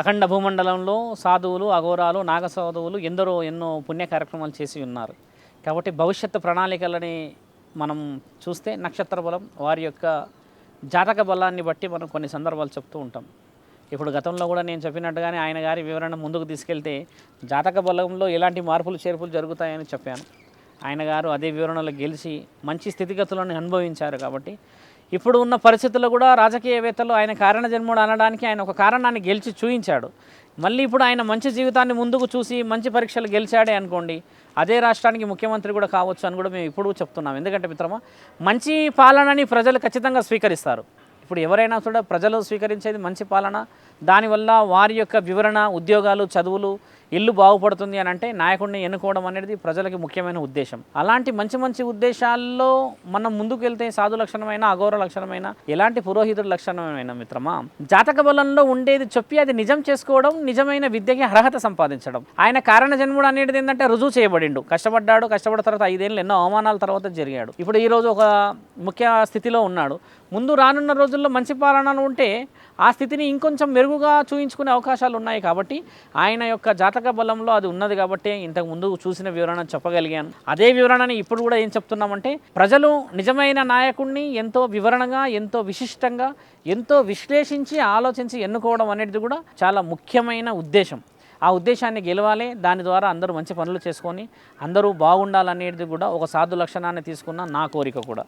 అఖండ భూమండలంలో సాధువులు అఘోరాలు నాగసాధువులు ఎందరో ఎన్నో పుణ్య కార్యక్రమాలు చేసి ఉన్నారు. కాబట్టి భవిష్యత్తు ప్రణాళికలని మనం చూస్తే నక్షత్ర బలం వారి యొక్క జాతక బలాన్ని బట్టి మనం కొన్ని సందర్భాలు చెప్తూ ఉంటాం. ఇప్పుడు గతంలో కూడా నేను చెప్పినట్టుగానే ఆయన గారి వివరణ ముందుకు తీసుకెళ్తే జాతక బలంలో ఎలాంటి మార్పులు చేర్పులు జరుగుతాయని చెప్పాను. ఆయన గారు అదే వివరణలో గెలిచి మంచి స్థితిగతులను అనుభవించారు కాబట్టి ఇప్పుడు ఉన్న పరిస్థితుల్లో కూడా రాజకీయవేత్తలు ఆయన కారణ జన్ముడు అనడానికి ఆయన ఒక కారణాన్ని గెలిచి చూయించాడు. మళ్ళీ ఇప్పుడు ఆయన మంచి జీవితాన్ని ముందుకు చూసి మంచి పరీక్షలు గెలిచాడే అనుకోండి అదే రాష్ట్రానికి ముఖ్యమంత్రి కూడా కావచ్చు అని కూడా మేము ఇప్పుడు చెప్తున్నాం. ఎందుకంటే మిత్రమా మంచి పాలనని ప్రజలు ఖచ్చితంగా స్వీకరిస్తారు. ఇప్పుడు ఎవరైనా కూడా ప్రజలు స్వీకరించేది మంచి పాలన దానివల్ల వారి యొక్క వివరణ ఉద్యోగాలు చదువులు ఇల్లు బాగుపడుతుంది అని అంటే నాయకుడిని ఎన్నుకోవడం అనేది ప్రజలకి ముఖ్యమైన ఉద్దేశం. అలాంటి మంచి మంచి ఉద్దేశాల్లో మనం ముందుకు వెళ్తే సాధు లక్షణమైన అఘోర లక్షణమైన ఎలాంటి పురోహితుడు లక్షణమైన మిత్రమా జాతక బలంలో ఉండేది చెప్పి అది నిజం చేసుకోవడం నిజమైన విద్యకి అర్హత సంపాదించడం. ఆయన కారణ జన్ముడు అనేది ఏంటంటే రుజువు చేయబడిండు. కష్టపడ్డాడు కష్టపడిన తర్వాత ఐదేళ్ళు ఎన్నో అవమానాల తర్వాత జరిగాడు. ఇప్పుడు ఈరోజు ఒక ముఖ్య స్థితిలో ఉన్నాడు. ముందు రానున్న రోజుల్లో మంచి పాలన ఉంటే ఆ స్థితిని ఇంకొంచెం మెరుగుగా చూయించుకునే అవకాశాలు ఉన్నాయి కాబట్టి ఆయన యొక్క జాతక బలంలో అది ఉన్నది కాబట్టి ఇంతకు ముందు చూసిన వివరణ చెప్పగలిగాను. అదే వివరణని ఇప్పుడు కూడా ఏం చెప్తున్నామంటే ప్రజలు నిజమైన నాయకుడిని ఎంతో వివరణగా ఎంతో విశిష్టంగా ఎంతో విశ్లేషించి ఆలోచించి ఎన్నుకోవడం అనేది కూడా చాలా ముఖ్యమైన ఉద్దేశం. ఆ ఉద్దేశాన్ని గెలవాలి. దాని ద్వారా అందరూ మంచి పనులు చేసుకొని అందరూ బాగుండాలనేది కూడా ఒక సాధు లక్షణాన్ని తీసుకున్న నా కోరిక కూడా.